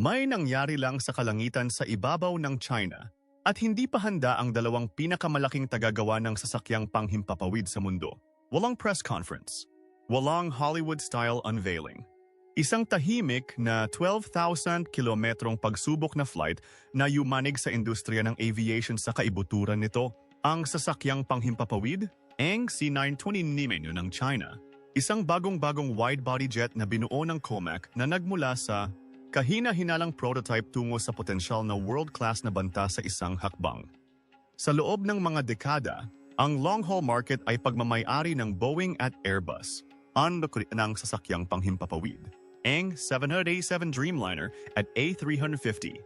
May nangyari lang sa kalangitan sa ibabaw ng China at hindi pa handa ang dalawang pinakamalaking tagagawa ng sasakyang panghimpapawid sa mundo. Walang press conference. Walang Hollywood-style unveiling. Isang tahimik na 12,000 kilometrong pagsubok na flight na yumanig sa industriya ng aviation sa kaibuturan nito. Ang sasakyang panghimpapawid, ang C-920 Nimenu ng China. Isang bagong-bagong wide-body jet na binuo ng COMAC na nagmula sa kahina-hinalang prototype tungo sa potensyal na world-class na banta sa isang hakbang. Sa loob ng mga dekada, ang long-haul market ay pagmamayari ng Boeing at Airbus. Ang ng sasakyang panghimpapawid. Ang 787 Dreamliner at A350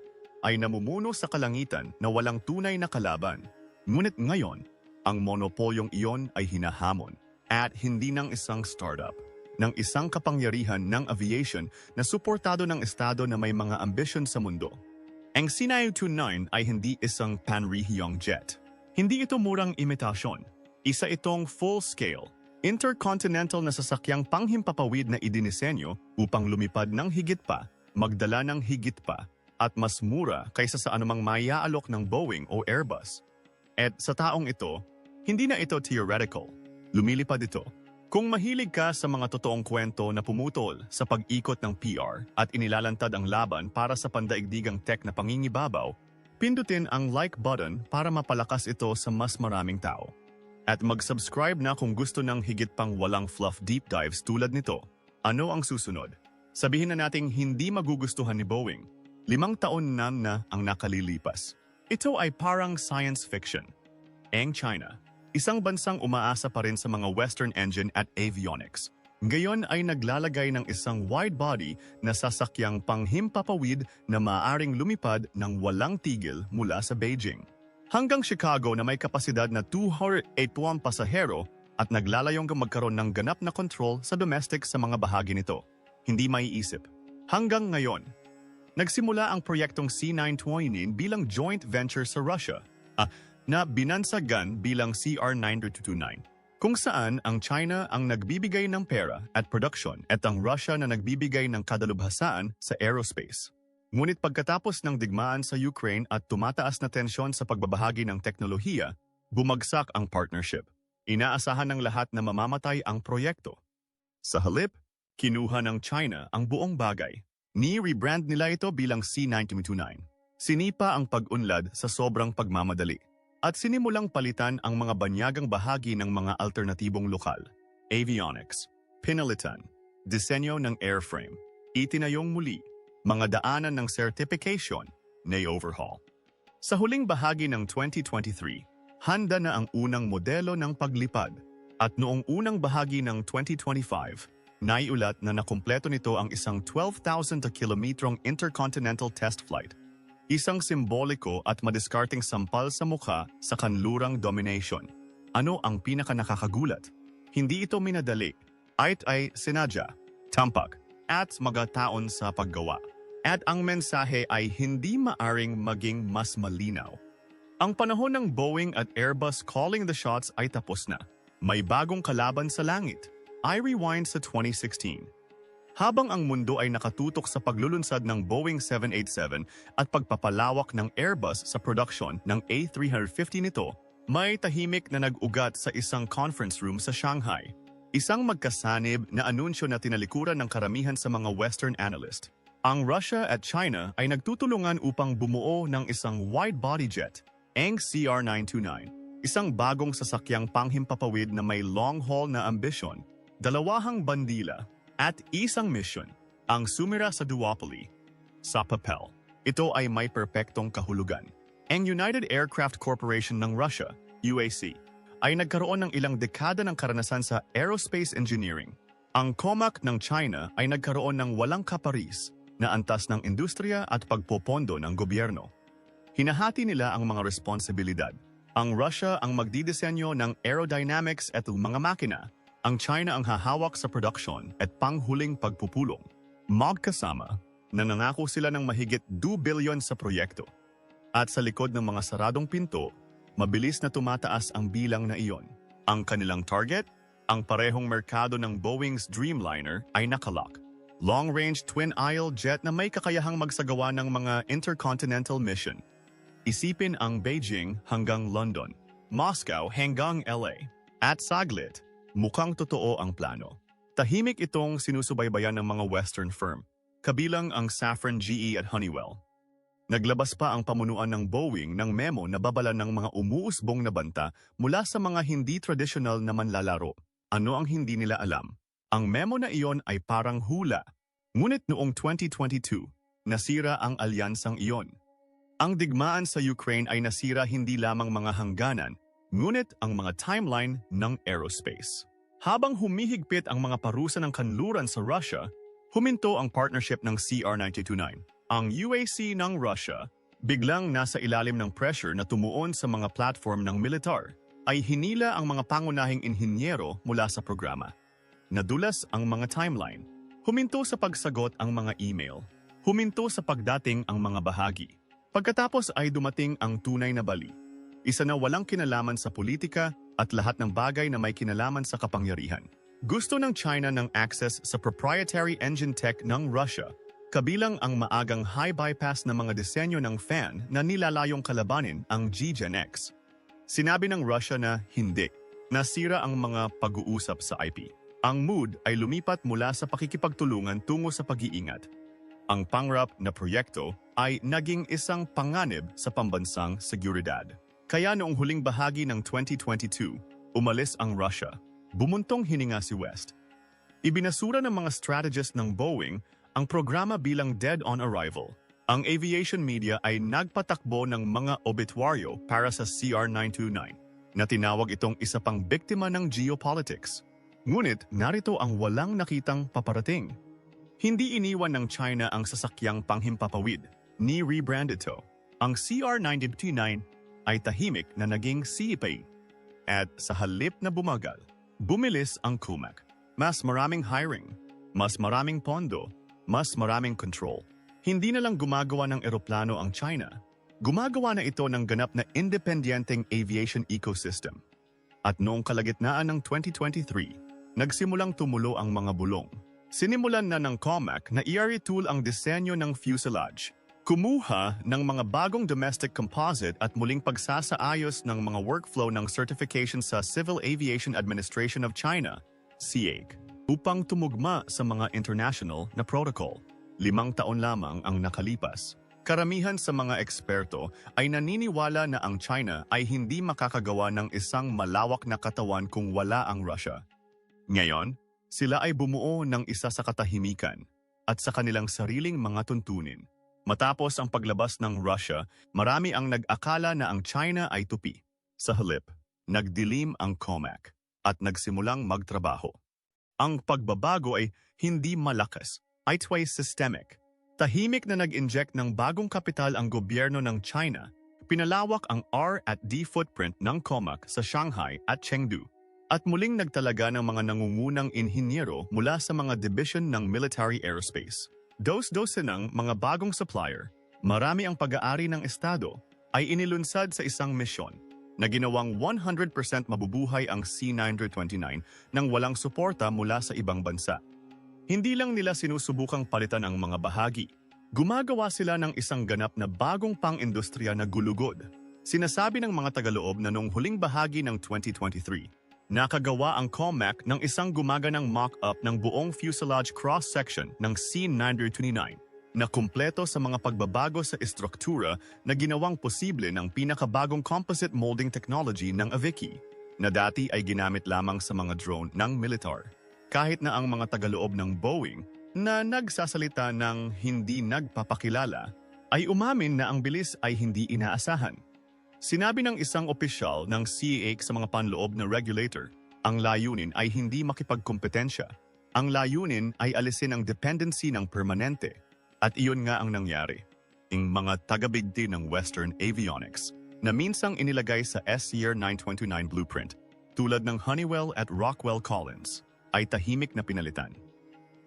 ay namumuno sa kalangitan na walang tunay na kalaban. Ngunit ngayon, ang monopolyong iyon ay hinahamon at hindi ng isang startup, ng isang kapangyarihan ng aviation na suportado ng estado na may mga ambisyon sa mundo. Ang C929 ay hindi isang panrehiyong jet. Hindi ito murang imitasyon. Isa itong full-scale, intercontinental na sasakyang panghimpapawid na idinisenyo upang lumipad ng higit pa, magdala ng higit pa, at mas mura kaysa sa anumang mayaalok ng Boeing o Airbus. At sa taong ito, hindi na ito theoretical. Lumilipad ito. Kung mahilig ka sa mga totoong kwento na pumutol sa pag-ikot ng PR at inilalantad ang laban para sa pandaigdigang tech na pangingibabaw, pindutin ang like button para mapalakas ito sa mas maraming tao. At mag-subscribe na kung gusto ng higit pang walang fluff deep dives tulad nito. Ano ang susunod? Sabihin na nating hindi magugustuhan ni Boeing. Limang taon na na ang nakalilipas. Ito ay parang science fiction. Ang China, isang bansang umaasa pa rin sa mga Western engine at avionics. Ngayon ay naglalagay ng isang wide-body na sasakyang panghimpapawid na maaring lumipad ng walang tigil mula sa Beijing. Hanggang Chicago na may kapasidad na 281 pasahero at naglalayong magkaroon ng ganap na control sa domestic sa mga bahagi nito. Hindi maiisip. Hanggang ngayon, nagsimula ang proyektong C-929 bilang joint venture sa Russia ah, na binansagan bilang CR-9229 kung saan ang China ang nagbibigay ng pera at production at ang Russia na nagbibigay ng kadalubhasaan sa aerospace. Ngunit pagkatapos ng digmaan sa Ukraine at tumataas na tensyon sa pagbabahagi ng teknolohiya, bumagsak ang partnership. Inaasahan ng lahat na mamamatay ang proyekto. Sa halip, kinuha ng China ang buong bagay. Ni-rebrand nila ito bilang C929. Sinipa ang pag-unlad sa sobrang pagmamadali at sinimulang palitan ang mga banyagang bahagi ng mga alternatibong lokal. Avionics, pinalitan, disenyo ng airframe, itinayong muli mga daanan ng certification, na-overhaul. Sa huling bahagi ng 2023, handa na ang unang modelo ng paglipad at noong unang bahagi ng 2025, naiulat na nakumpleto nito ang isang 12,000 kilometrong intercontinental test flight. Isang simboliko at madiskarting sampal sa mukha sa kanlurang domination. Ano ang pinaka nakakagulat? Hindi ito minadali, ay ay sinadya, tampak, at magataon sa paggawa. At ang mensahe ay hindi maaring maging mas malinaw. Ang panahon ng Boeing at Airbus calling the shots ay tapos na. May bagong kalaban sa langit. I rewind sa 2016. Habang ang mundo ay nakatutok sa paglulunsad ng Boeing 787 at pagpapalawak ng Airbus sa production ng A350 nito, may tahimik na nag-ugat sa isang conference room sa Shanghai. Isang magkasanib na anunsyo na tinalikuran ng karamihan sa mga Western analyst. Ang Russia at China ay nagtutulungan upang bumuo ng isang wide-body jet, ang CR-929, isang bagong sasakyang panghimpapawid na may long-haul na ambisyon, dalawahang bandila, at isang mission, ang sumira sa duopoly. Sa papel, ito ay may perpektong kahulugan. Ang United Aircraft Corporation ng Russia, UAC, ay nagkaroon ng ilang dekada ng karanasan sa aerospace engineering. Ang COMAC ng China ay nagkaroon ng walang kaparis na antas ng industriya at pagpopondo ng gobyerno. Hinahati nila ang mga responsibilidad. Ang Russia ang magdidisenyo ng aerodynamics at mga makina. Ang China ang hahawak sa production at panghuling pagpupulong. Magkasama, nanangako sila ng mahigit 2 billion sa proyekto. At sa likod ng mga saradong pinto, mabilis na tumataas ang bilang na iyon. Ang kanilang target, ang parehong merkado ng Boeing's Dreamliner ay nakalock long-range twin-aisle jet na may kakayahang magsagawa ng mga intercontinental mission. Isipin ang Beijing hanggang London, Moscow hanggang LA. At saglit, mukhang totoo ang plano. Tahimik itong sinusubaybayan ng mga Western firm, kabilang ang Safran GE at Honeywell. Naglabas pa ang pamunuan ng Boeing ng memo na babala ng mga umuusbong na banta mula sa mga hindi traditional na manlalaro. Ano ang hindi nila alam? Ang memo na iyon ay parang hula. Ngunit noong 2022, nasira ang alyansang iyon. Ang digmaan sa Ukraine ay nasira hindi lamang mga hangganan, ngunit ang mga timeline ng aerospace. Habang humihigpit ang mga parusa ng kanluran sa Russia, huminto ang partnership ng CR929. Ang UAC ng Russia, biglang nasa ilalim ng pressure na tumuon sa mga platform ng militar, ay hinila ang mga pangunahing inhinyero mula sa programa. Nadulas ang mga timeline. Huminto sa pagsagot ang mga email. Huminto sa pagdating ang mga bahagi. Pagkatapos ay dumating ang tunay na bali. Isa na walang kinalaman sa politika at lahat ng bagay na may kinalaman sa kapangyarihan. Gusto ng China ng access sa proprietary engine tech ng Russia kabilang ang maagang high bypass na mga disenyo ng fan na nilalayong kalabanin ang G-Gen X. Sinabi ng Russia na hindi, nasira ang mga pag-uusap sa IP. Ang mood ay lumipat mula sa pakikipagtulungan tungo sa pag-iingat. Ang pangrap na proyekto ay naging isang panganib sa pambansang seguridad. Kaya noong huling bahagi ng 2022, umalis ang Russia. Bumuntong hininga si West. Ibinasura ng mga strategist ng Boeing ang programa bilang dead on arrival. Ang aviation media ay nagpatakbo ng mga obituaryo para sa CR929 na tinawag itong isa pang biktima ng geopolitics. Ngunit narito ang walang nakitang paparating. Hindi iniwan ng China ang sasakyang panghimpapawid, ni rebrand ito. Ang CR929 ay tahimik na naging CPA. At sa halip na bumagal, bumilis ang Kumak. Mas maraming hiring, mas maraming pondo, mas maraming control. Hindi na lang gumagawa ng eroplano ang China. Gumagawa na ito ng ganap na independenteng aviation ecosystem. At noong kalagitnaan ng 2023, nagsimulang tumulo ang mga bulong. Sinimulan na ng COMAC na i-retool ang disenyo ng fuselage. Kumuha ng mga bagong domestic composite at muling pagsasaayos ng mga workflow ng certification sa Civil Aviation Administration of China, CAAC upang tumugma sa mga international na protocol. Limang taon lamang ang nakalipas. Karamihan sa mga eksperto ay naniniwala na ang China ay hindi makakagawa ng isang malawak na katawan kung wala ang Russia. Ngayon, sila ay bumuo ng isa sa katahimikan at sa kanilang sariling mga tuntunin. Matapos ang paglabas ng Russia, marami ang nag-akala na ang China ay tupi. Sa halip, nagdilim ang COMAC at nagsimulang magtrabaho. Ang pagbabago ay hindi malakas, ay twice systemic. Tahimik na nag-inject ng bagong kapital ang gobyerno ng China, pinalawak ang R at D footprint ng COMAC sa Shanghai at Chengdu, at muling nagtalaga ng mga nangungunang inhinyero mula sa mga division ng military aerospace. Dos-dose ng mga bagong supplier, marami ang pag-aari ng Estado, ay inilunsad sa isang misyon na ginawang 100% mabubuhay ang C-929 nang walang suporta mula sa ibang bansa. Hindi lang nila sinusubukang palitan ang mga bahagi. Gumagawa sila ng isang ganap na bagong pang-industriya na gulugod. Sinasabi ng mga tagaloob na noong huling bahagi ng 2023, nakagawa ang COMAC ng isang gumaganang mock-up ng buong fuselage cross-section ng C-929 na kumpleto sa mga pagbabago sa estruktura na ginawang posible ng pinakabagong composite molding technology ng Aviki na dati ay ginamit lamang sa mga drone ng militar. Kahit na ang mga tagaloob ng Boeing na nagsasalita ng hindi nagpapakilala ay umamin na ang bilis ay hindi inaasahan. Sinabi ng isang opisyal ng CAA sa mga panloob na regulator, ang layunin ay hindi makipagkompetensya. Ang layunin ay alisin ang dependency ng permanente at iyon nga ang nangyari. Ang mga tagabigti ng Western Avionics na minsang inilagay sa S-Year 929 blueprint tulad ng Honeywell at Rockwell Collins ay tahimik na pinalitan.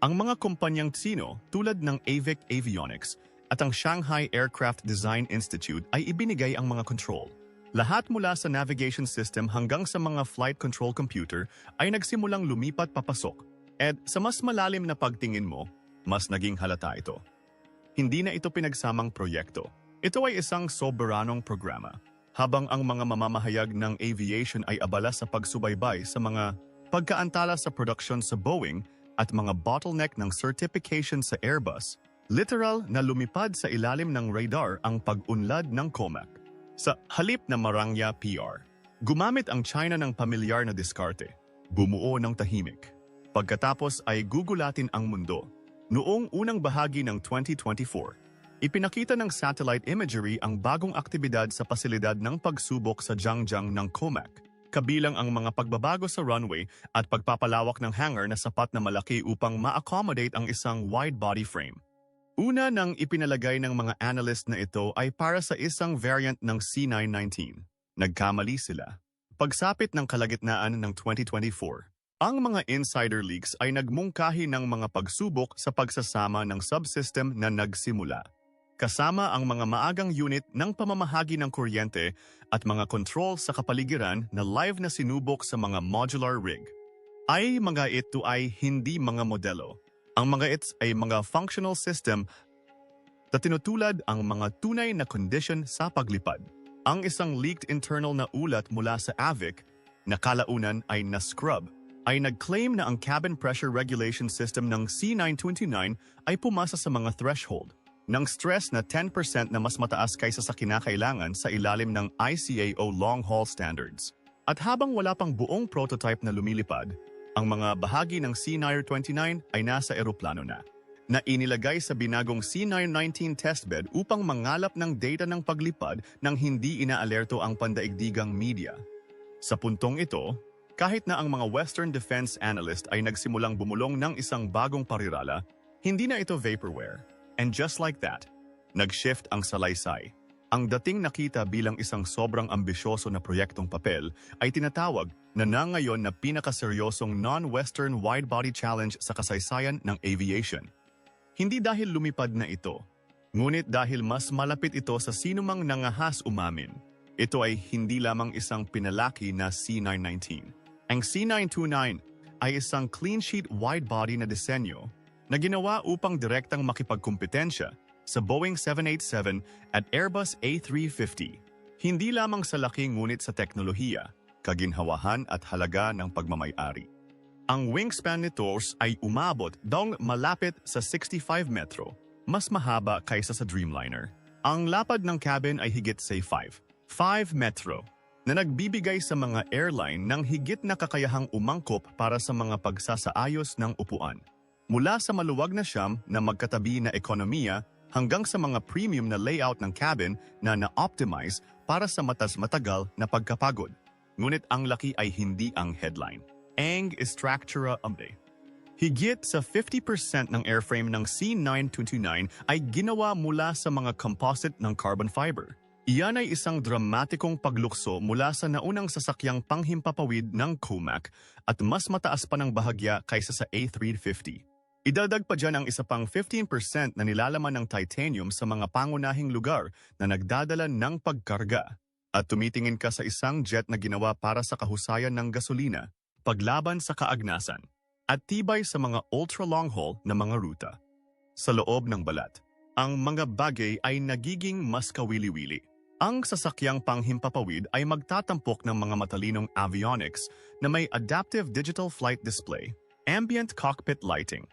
Ang mga kumpanyang Tsino tulad ng AVIC Avionics at ang Shanghai Aircraft Design Institute ay ibinigay ang mga control. Lahat mula sa navigation system hanggang sa mga flight control computer ay nagsimulang lumipat papasok. At sa mas malalim na pagtingin mo, mas naging halata ito. Hindi na ito pinagsamang proyekto. Ito ay isang soberanong programa. Habang ang mga mamamahayag ng aviation ay abala sa pagsubaybay sa mga pagkaantala sa production sa Boeing at mga bottleneck ng certification sa Airbus, literal na lumipad sa ilalim ng radar ang pag-unlad ng COMAC. Sa halip na marangya PR, gumamit ang China ng pamilyar na diskarte, bumuo ng tahimik. Pagkatapos ay gugulatin ang mundo. Noong unang bahagi ng 2024, ipinakita ng satellite imagery ang bagong aktibidad sa pasilidad ng pagsubok sa Jiangjiang ng COMAC, kabilang ang mga pagbabago sa runway at pagpapalawak ng hangar na sapat na malaki upang ma-accommodate ang isang wide-body frame. Una nang ipinalagay ng mga analyst na ito ay para sa isang variant ng C919. Nagkamali sila. Pagsapit ng kalagitnaan ng 2024, ang mga insider leaks ay nagmungkahi ng mga pagsubok sa pagsasama ng subsystem na nagsimula. Kasama ang mga maagang unit ng pamamahagi ng kuryente at mga control sa kapaligiran na live na sinubok sa mga modular rig. Ay mga ito ay hindi mga modelo. Ang mga its ay mga functional system na tinutulad ang mga tunay na condition sa paglipad. Ang isang leaked internal na ulat mula sa AVIC na kalaunan ay na-scrub ay nag-claim na ang cabin pressure regulation system ng C929 ay pumasa sa mga threshold ng stress na 10% na mas mataas kaysa sa kinakailangan sa ilalim ng ICAO long-haul standards. At habang wala pang buong prototype na lumilipad, ang mga bahagi ng C929 ay nasa eroplano na, na inilagay sa binagong C919 testbed upang mangalap ng data ng paglipad nang hindi inaalerto ang pandaigdigang media. Sa puntong ito, kahit na ang mga Western defense analyst ay nagsimulang bumulong ng isang bagong parirala, hindi na ito vaporware. And just like that, nag-shift ang salaysay. Ang dating nakita bilang isang sobrang ambisyoso na proyektong papel ay tinatawag na na pinakaseryosong non-Western wide-body challenge sa kasaysayan ng aviation. Hindi dahil lumipad na ito, ngunit dahil mas malapit ito sa sinumang nangahas umamin. Ito ay hindi lamang isang pinalaki na C919. Ang C929 ay isang clean sheet wide-body na disenyo na ginawa upang direktang makipagkumpetensya sa Boeing 787 at Airbus A350. Hindi lamang sa laki ngunit sa teknolohiya, kaginhawahan at halaga ng pagmamayari. Ang wingspan nito ay umabot daw malapit sa 65 metro, mas mahaba kaysa sa Dreamliner. Ang lapad ng cabin ay higit sa 5, 5 metro na nagbibigay sa mga airline ng higit na kakayahang umangkop para sa mga pagsasaayos ng upuan. Mula sa maluwag na siyam na magkatabi na ekonomiya hanggang sa mga premium na layout ng cabin na na-optimize para sa matas matagal na pagkapagod. Ngunit ang laki ay hindi ang headline. Ang Structura Umbe. Higit sa 50% ng airframe ng C929 ay ginawa mula sa mga composite ng carbon fiber. Iyan ay isang dramatikong paglukso mula sa naunang sasakyang panghimpapawid ng COMAC at mas mataas pa ng bahagya kaysa sa A350. Idadag pa dyan ang isa pang 15% na nilalaman ng titanium sa mga pangunahing lugar na nagdadala ng pagkarga. At tumitingin ka sa isang jet na ginawa para sa kahusayan ng gasolina, paglaban sa kaagnasan, at tibay sa mga ultra-long haul na mga ruta. Sa loob ng balat, ang mga bagay ay nagiging mas kawili-wili. Ang sasakyang panghimpapawid ay magtatampok ng mga matalinong avionics na may adaptive digital flight display, ambient cockpit lighting,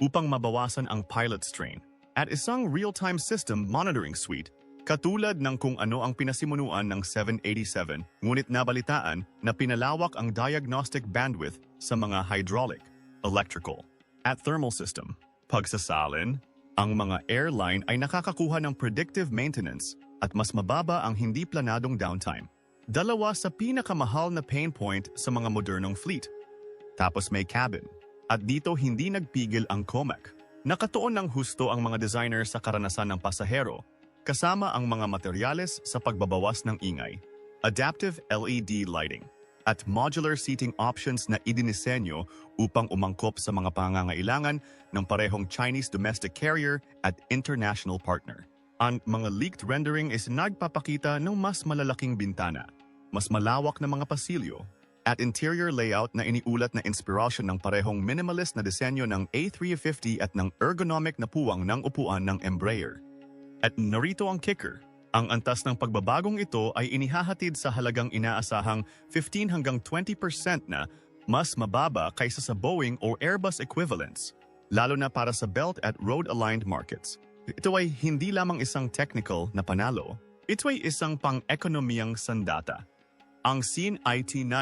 upang mabawasan ang pilot strain, at isang real-time system monitoring suite katulad ng kung ano ang pinasimunuan ng 787 ngunit nabalitaan na pinalawak ang diagnostic bandwidth sa mga hydraulic, electrical, at thermal system. Pagsasalin, ang mga airline ay nakakakuha ng predictive maintenance at mas mababa ang hindi planadong downtime. Dalawa sa pinakamahal na pain point sa mga modernong fleet. Tapos may cabin. At dito hindi nagpigil ang COMAC. Nakatuon ng husto ang mga designer sa karanasan ng pasahero, kasama ang mga materyales sa pagbabawas ng ingay, adaptive LED lighting, at modular seating options na idinisenyo upang umangkop sa mga pangangailangan ng parehong Chinese domestic carrier at international partner. Ang mga leaked rendering is nagpapakita ng mas malalaking bintana, mas malawak na mga pasilyo, at interior layout na iniulat na inspirasyon ng parehong minimalist na disenyo ng A350 at ng ergonomic na puwang ng upuan ng Embraer. At narito ang kicker. Ang antas ng pagbabagong ito ay inihahatid sa halagang inaasahang 15 hanggang 20% na mas mababa kaysa sa Boeing o Airbus equivalents, lalo na para sa belt at road-aligned markets. Ito ay hindi lamang isang technical na panalo, ito ay isang pang-ekonomiyang sandata. Ang Sin IT9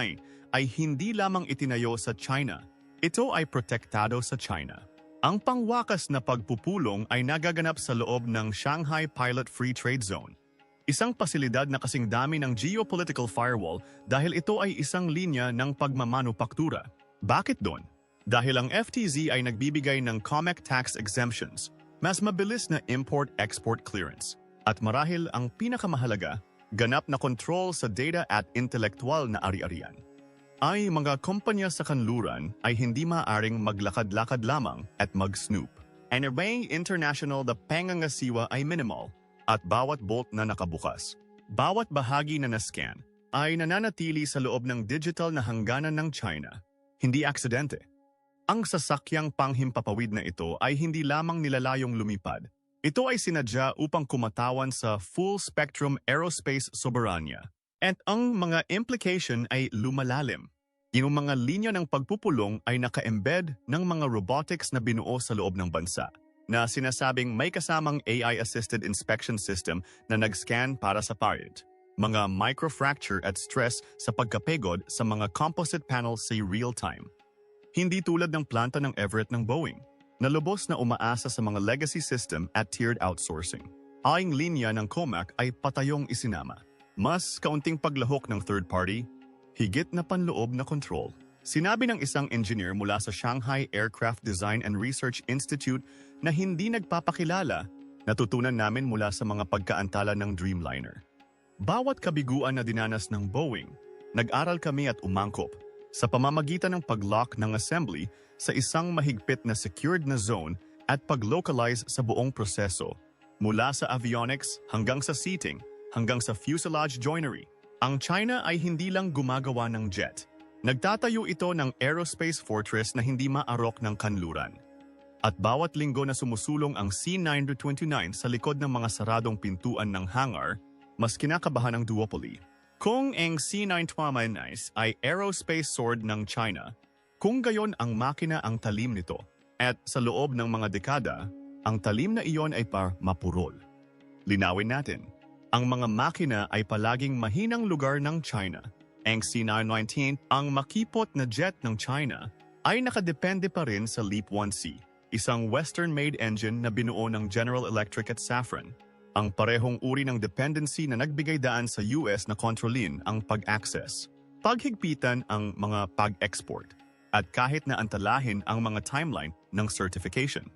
ay hindi lamang itinayo sa China, ito ay protektado sa China. Ang pangwakas na pagpupulong ay nagaganap sa loob ng Shanghai Pilot Free Trade Zone, isang pasilidad na kasing dami ng geopolitical firewall dahil ito ay isang linya ng pagmamanupaktura. Bakit doon? Dahil ang FTZ ay nagbibigay ng COMEC tax exemptions, mas mabilis na import-export clearance, at marahil ang pinakamahalaga, ganap na control sa data at intelektual na ari-arian. Ay mga kumpanya sa kanluran ay hindi maaring maglakad-lakad lamang at mag-snoop. And array international the pangangasiwa ay minimal at bawat bolt na nakabukas, bawat bahagi na nascan ay nananatili sa loob ng digital na hangganan ng China. Hindi aksidente. Ang sasakyang panghimpapawid na ito ay hindi lamang nilalayong lumipad. Ito ay sinadya upang kumatawan sa full-spectrum aerospace soberanya. At ang mga implication ay lumalalim. Yung mga linya ng pagpupulong ay naka-embed ng mga robotics na binuo sa loob ng bansa na sinasabing may kasamang AI-assisted inspection system na nag-scan para sa pariat. Mga microfracture at stress sa pagkapegod sa mga composite panels sa real-time. Hindi tulad ng planta ng Everett ng Boeing, na lubos na umaasa sa mga legacy system at tiered outsourcing. Aing linya ng COMAC ay patayong isinama. Mas kaunting paglahok ng third party, higit na panloob na control. Sinabi ng isang engineer mula sa Shanghai Aircraft Design and Research Institute na hindi nagpapakilala, natutunan namin mula sa mga pagkaantala ng Dreamliner. Bawat kabiguan na dinanas ng Boeing, nag-aral kami at umangkop sa pamamagitan ng pag-lock ng assembly sa isang mahigpit na secured na zone at pag-localize sa buong proseso, mula sa avionics hanggang sa seating, hanggang sa fuselage joinery. Ang China ay hindi lang gumagawa ng jet. Nagtatayo ito ng aerospace fortress na hindi maarok ng kanluran. At bawat linggo na sumusulong ang C-929 sa likod ng mga saradong pintuan ng hangar, mas kinakabahan ng duopoly. Kung ang C-929 ay aerospace sword ng China, kung gayon ang makina ang talim nito, at sa loob ng mga dekada, ang talim na iyon ay par mapurol. Linawin natin, ang mga makina ay palaging mahinang lugar ng China. Ang C-919, ang makipot na jet ng China, ay nakadepende pa rin sa LEAP 1C, isang Western-made engine na binuo ng General Electric at Safran. Ang parehong uri ng dependency na nagbigay daan sa US na kontrolin ang pag-access, paghigpitan ang mga pag-export, at kahit na antalahin ang mga timeline ng certification.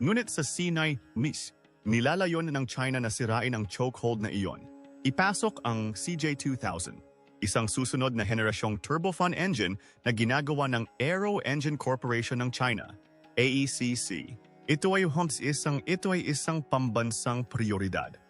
Ngunit sa C9 MIS, nilalayon ng China na sirain ang chokehold na iyon. Ipasok ang CJ2000, isang susunod na henerasyong turbofan engine na ginagawa ng Aero Engine Corporation ng China, AECC. Ito ay humps isang ito ay isang pambansang prioridad.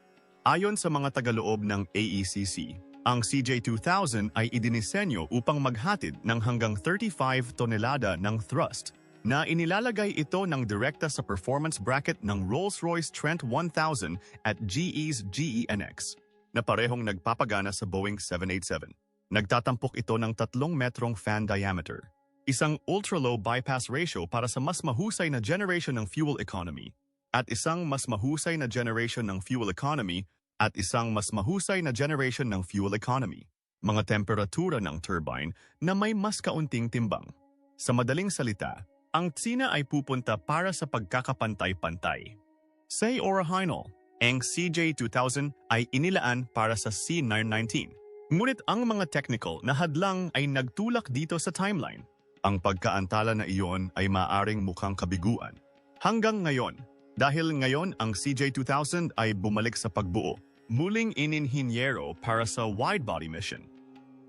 Ayon sa mga tagaloob ng AECC, ang CJ2000 ay idinisenyo upang maghatid ng hanggang 35 tonelada ng thrust na inilalagay ito ng direkta sa performance bracket ng Rolls-Royce Trent 1000 at GE's GENX na parehong nagpapagana sa Boeing 787. Nagtatampok ito ng 3 metrong fan diameter isang ultra-low bypass ratio para sa mas mahusay na generation ng fuel economy, at isang mas mahusay na generation ng fuel economy at isang mas mahusay na generation ng fuel economy. Mga temperatura ng turbine na may mas kaunting timbang. Sa madaling salita, ang tsina ay pupunta para sa pagkakapantay-pantay. Say Orahinol, ang CJ2000 ay inilaan para sa C919. Ngunit ang mga technical na hadlang ay nagtulak dito sa timeline ang pagkaantala na iyon ay maaring mukhang kabiguan. Hanggang ngayon, dahil ngayon ang CJ2000 ay bumalik sa pagbuo, muling ininhinyero para sa wide-body mission.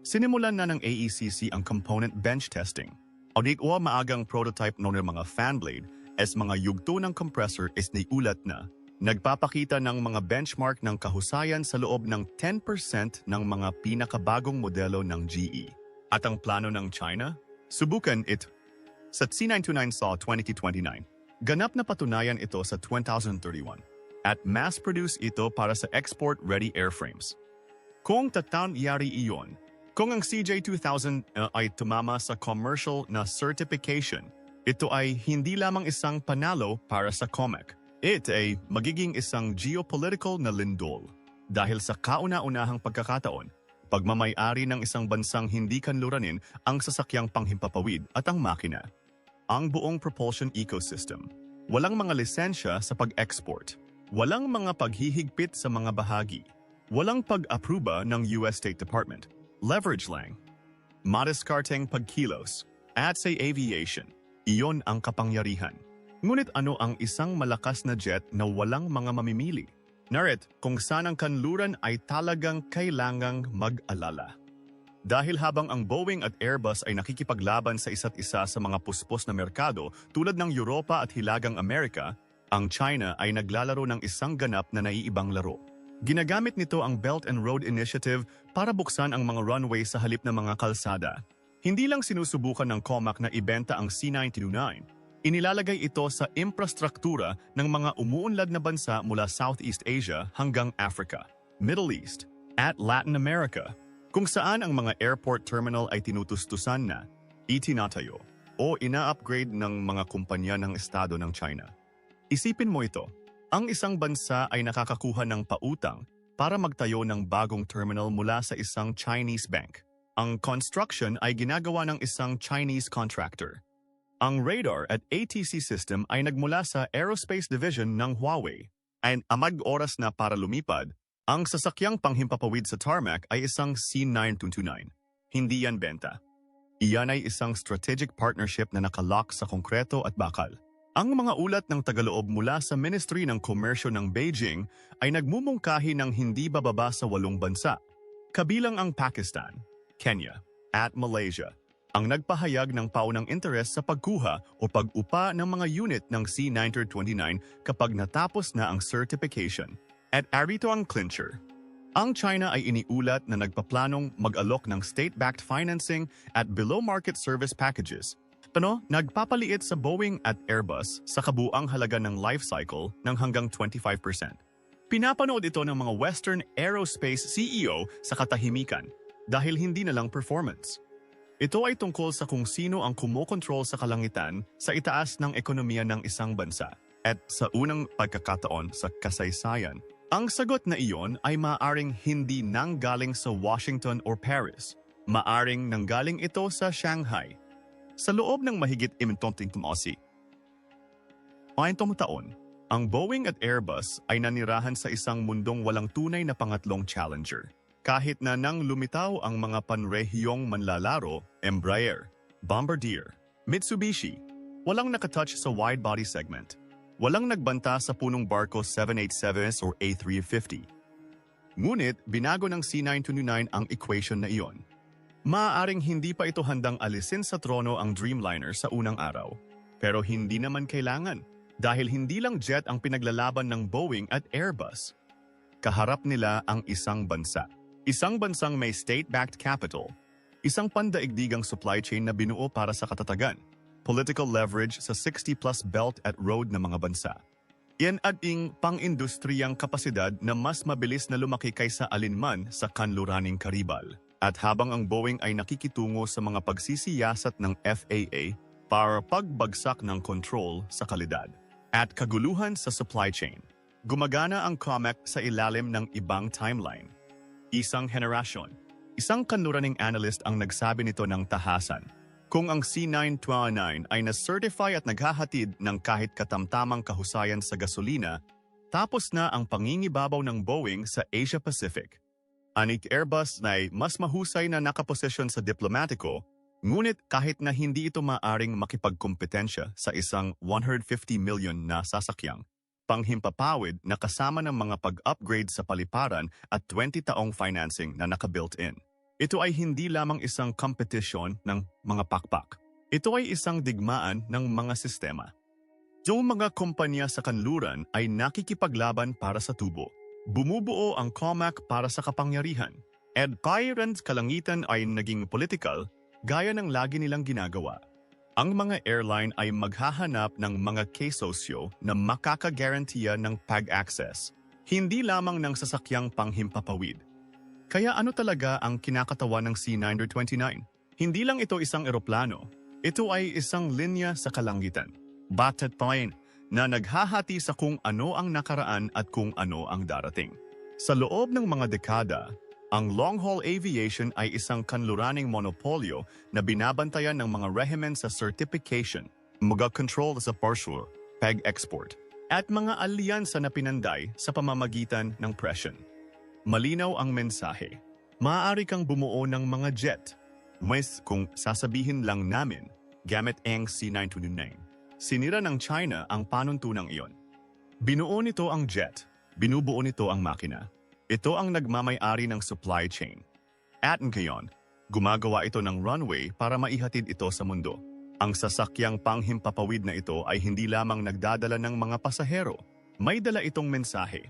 Sinimulan na ng AECC ang component bench testing. Audit o maagang prototype noon ng mga fan blade as mga yugto ng compressor is niulat na nagpapakita ng mga benchmark ng kahusayan sa loob ng 10% ng mga pinakabagong modelo ng GE. At ang plano ng China? Subukan it. Sa C929 SAW 2029, ganap na patunayan ito sa 2031 at mass-produce ito para sa export-ready airframes. Kung tatangyari iyon, kung ang CJ2000 uh, ay tumama sa commercial na certification, ito ay hindi lamang isang panalo para sa COMEC. It ay magiging isang geopolitical na lindol dahil sa kauna-unahang pagkakataon, pagmamayari ng isang bansang hindi kanluranin ang sasakyang panghimpapawid at ang makina. Ang buong propulsion ecosystem. Walang mga lisensya sa pag-export. Walang mga paghihigpit sa mga bahagi. Walang pag-apruba ng US State Department. Leverage lang. Madiskarteng pagkilos. At sa aviation, iyon ang kapangyarihan. Ngunit ano ang isang malakas na jet na walang mga mamimili? Narit, kung saan ang kanluran ay talagang kailangang mag-alala. Dahil habang ang Boeing at Airbus ay nakikipaglaban sa isa't isa sa mga puspos na merkado tulad ng Europa at Hilagang Amerika, ang China ay naglalaro ng isang ganap na naiibang laro. Ginagamit nito ang Belt and Road Initiative para buksan ang mga runway sa halip ng mga kalsada. Hindi lang sinusubukan ng COMAC na ibenta ang C-929, inilalagay ito sa infrastruktura ng mga umuunlad na bansa mula Southeast Asia hanggang Africa, Middle East, at Latin America, kung saan ang mga airport terminal ay tinutustusan na, itinatayo, o ina-upgrade ng mga kumpanya ng Estado ng China. Isipin mo ito, ang isang bansa ay nakakakuha ng pautang para magtayo ng bagong terminal mula sa isang Chinese bank. Ang construction ay ginagawa ng isang Chinese contractor. Ang radar at ATC system ay nagmula sa Aerospace Division ng Huawei. And amag oras na para lumipad, ang sasakyang panghimpapawid sa tarmac ay isang C929. Hindi yan benta. Iyan ay isang strategic partnership na nakalock sa konkreto at bakal. Ang mga ulat ng tagaloob mula sa Ministry ng Komersyo ng Beijing ay nagmumungkahi ng hindi bababa sa walong bansa, kabilang ang Pakistan, Kenya, at Malaysia, ang nagpahayag ng paunang interes sa pagkuha o pag-upa ng mga unit ng C929 kapag natapos na ang certification. At arito ang clincher. Ang China ay iniulat na nagpaplanong mag-alok ng state-backed financing at below-market service packages. Pano, nagpapaliit sa Boeing at Airbus sa kabuang halaga ng life cycle ng hanggang 25%. Pinapanood ito ng mga Western Aerospace CEO sa katahimikan dahil hindi na lang performance. Ito ay tungkol sa kung sino ang kumokontrol sa kalangitan sa itaas ng ekonomiya ng isang bansa at sa unang pagkakataon sa kasaysayan. Ang sagot na iyon ay maaring hindi nanggaling sa Washington or Paris. Maaring nanggaling ito sa Shanghai. Sa loob ng mahigit imintonting tumosi. Paintong taon, ang Boeing at Airbus ay nanirahan sa isang mundong walang tunay na pangatlong challenger. Kahit na nang lumitaw ang mga panrehiyong manlalaro, Embraer, Bombardier, Mitsubishi, walang nakatouch sa wide-body segment. Walang nagbanta sa punong barko 787s or A350. Ngunit binago ng C929 ang equation na iyon. Maaaring hindi pa ito handang alisin sa trono ang Dreamliner sa unang araw. Pero hindi naman kailangan dahil hindi lang jet ang pinaglalaban ng Boeing at Airbus. Kaharap nila ang isang bansa. Isang bansang may state-backed capital, isang pandaigdigang supply chain na binuo para sa katatagan, political leverage sa 60-plus belt at road ng mga bansa. Yan ating pang-industriyang kapasidad na mas mabilis na lumaki kaysa alinman sa kanluraning karibal. At habang ang Boeing ay nakikitungo sa mga pagsisiyasat ng FAA para pagbagsak ng control sa kalidad at kaguluhan sa supply chain, gumagana ang COMEC sa ilalim ng ibang timeline isang henerasyon. Isang kanluraning analyst ang nagsabi nito ng tahasan. Kung ang C929 ay na-certify at naghahatid ng kahit katamtamang kahusayan sa gasolina, tapos na ang pangingibabaw ng Boeing sa Asia Pacific. Anik Airbus na ay mas mahusay na nakaposisyon sa diplomatiko, ngunit kahit na hindi ito maaring makipagkompetensya sa isang 150 million na sasakyang, panghimpapawid na kasama ng mga pag-upgrade sa paliparan at 20 taong financing na naka-built-in. Ito ay hindi lamang isang kompetisyon ng mga pakpak. Ito ay isang digmaan ng mga sistema. Yung mga kumpanya sa kanluran ay nakikipaglaban para sa tubo. Bumubuo ang COMAC para sa kapangyarihan. Ed Kyron's kalangitan ay naging political gaya ng lagi nilang ginagawa. Ang mga airline ay maghahanap ng mga kesosyo na makakagarantiya ng pag-access, hindi lamang ng sasakyang panghimpapawid. Kaya ano talaga ang kinakatawa ng C-929? Hindi lang ito isang eroplano, ito ay isang linya sa kalangitan, battered plane, na naghahati sa kung ano ang nakaraan at kung ano ang darating. Sa loob ng mga dekada, ang long-haul aviation ay isang kanluraning monopolyo na binabantayan ng mga rehimen sa certification, mga control sa partial, peg-export, at mga alyansa na pinanday sa pamamagitan ng presyon. Malinaw ang mensahe. Maaari kang bumuo ng mga jet. Mas kung sasabihin lang namin, gamit ang C-929. Sinira ng China ang panuntunang iyon. Binuo nito ang jet, binubuo nito ang makina. Ito ang nagmamay-ari ng supply chain. At ngayon, gumagawa ito ng runway para maihatid ito sa mundo. Ang sasakyang panghimpapawid na ito ay hindi lamang nagdadala ng mga pasahero. May dala itong mensahe.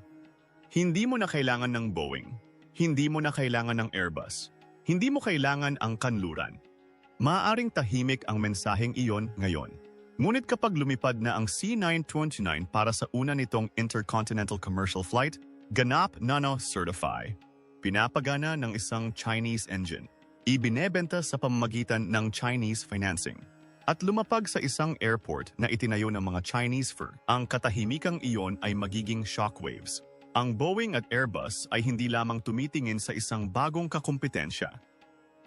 Hindi mo na kailangan ng Boeing. Hindi mo na kailangan ng Airbus. Hindi mo kailangan ang kanluran. Maaring tahimik ang mensaheng iyon ngayon. Ngunit kapag lumipad na ang C-929 para sa una nitong intercontinental commercial flight, ganap nano certify. Pinapagana ng isang Chinese engine. Ibinebenta sa pamamagitan ng Chinese financing. At lumapag sa isang airport na itinayo ng mga Chinese firm, ang katahimikang iyon ay magiging shockwaves. Ang Boeing at Airbus ay hindi lamang tumitingin sa isang bagong kakumpetensya.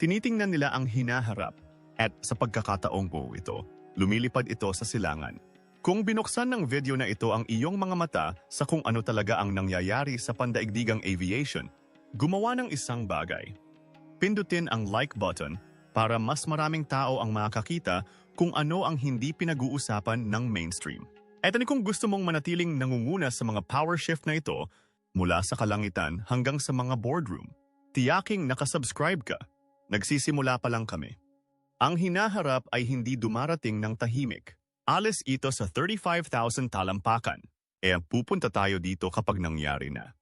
Tinitingnan nila ang hinaharap at sa pagkakataong po ito, lumilipad ito sa silangan. Kung binuksan ng video na ito ang iyong mga mata sa kung ano talaga ang nangyayari sa pandaigdigang aviation, gumawa ng isang bagay. Pindutin ang like button para mas maraming tao ang makakita kung ano ang hindi pinag-uusapan ng mainstream. At ano kung gusto mong manatiling nangunguna sa mga power shift na ito mula sa kalangitan hanggang sa mga boardroom, tiyaking nakasubscribe ka. Nagsisimula pa lang kami. Ang hinaharap ay hindi dumarating ng tahimik. Alis ito sa 35,000 talampakan. E pupunta tayo dito kapag nangyari na.